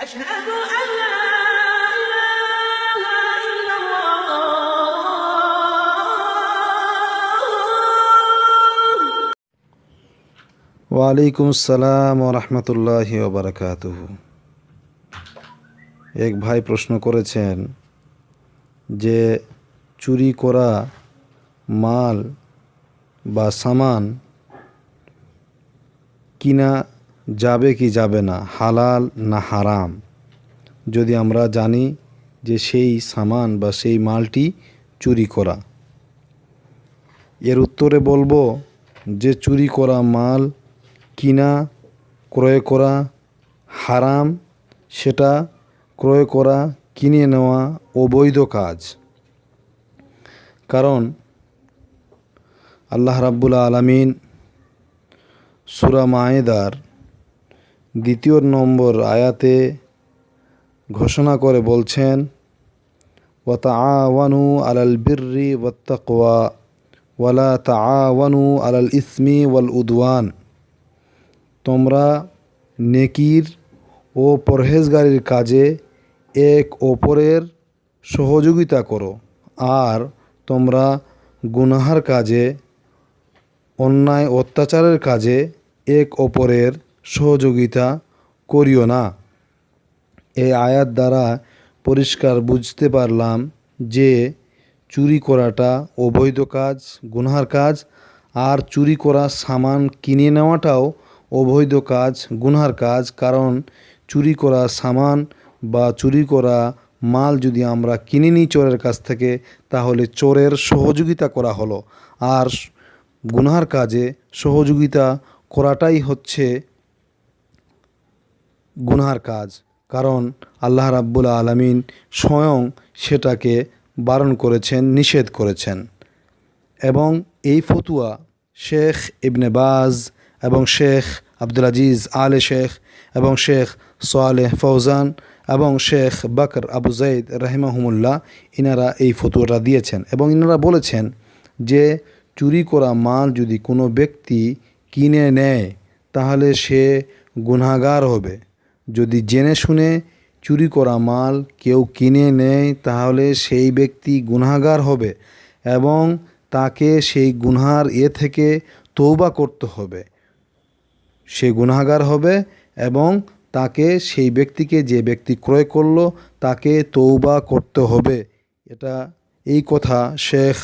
أشهد أن لا إله إلا الله ওয়ালাইকুম আসসালাম রহমতুল্লাহ ওবরাকাত এক ভাই প্রশ্ন করেছেন যে চুরি করা মাল বা সামান কিনা যাবে কি যাবে না, হালাল না হারাম? যদি আমরা জানি যে সেই সামান বা সেই মালটি চুরি করা। এর উত্তরে বলব যে চুরি করা মাল কিনা, ক্রয় করা হারাম, সেটা ক্রয় করা, কিনে নেওয়া অবৈধ কাজ। কারণ আল্লাহ রাব্বুল আলামিন সুরা মায়েদার দ্বিতীয় নম্বর আয়াতে ঘোষণা করে বলছেন, ওয়াতাআওয়ানু আলাল বিররি ওয়াত্তাকওয়া ওয়ালা তাআওয়ানু আলাল ইসমি ওয়াল উদওয়ান। তোমরা নেকির ও পরহেজগারির কাজে এক অপরের সহযোগিতা করো, আর তোমরা গুনাহার কাজে, অন্যায় অত্যাচারের কাজে এক অপরের সহযোগিতা করিও না। এই আয়াত দ্বারা পরিষ্কার বুঝতে পারলাম যে চুরি করাটা অবৈধ কাজ, গুনহার কাজ, আর চুরি করা সামান কিনে নেওয়াটাও অবৈধ কাজ, গুনহার কাজ, কারণ চুরি করা সামান বা চুরি করা মাল যদি আমরা কিনে নিই চোরের কাছ থেকে, তাহলে চোরের সহযোগিতা করা হলো। আর গুনহার কাজে সহযোগিতা করাটাই হচ্ছে গুনহার কাজ, কারণ আল্লাহ রাব্বুল আলমিন স্বয়ং সেটাকে বারণ করেছেন, নিষেধ করেছেন। এবং এই ফতুয়া শেখ ইবনে বাজ এবং শেখ আব্দুল আজিজ আলে শেখ এবং শেখ সোয়ালেহ ফৌজান এবং শেখ বকর আবু জাইদ রাহিমাহুমুল্লাহ, ইনারা এই ফতুয়াটা দিয়েছেন। এবং ইনারা বলেছেন যে, চুরি করা মাল যদি কোনো ব্যক্তি কিনে নেয়, তাহলে সে গুনাগার হবে। যদি জেনে শুনে চুরি করা মাল কেউ কিনে নেয়, তাহলে সেই ব্যক্তি গুনাগার হবে এবং তাকে সেই গুনহার এ থেকে তৌবা করতে হবে। সে গুনাগার হবে এবং তাকে সেই ব্যক্তিকে যে ব্যক্তি ক্রয় করল, তাকে তৌবা করতে হবে। এটা এই কথা শেখ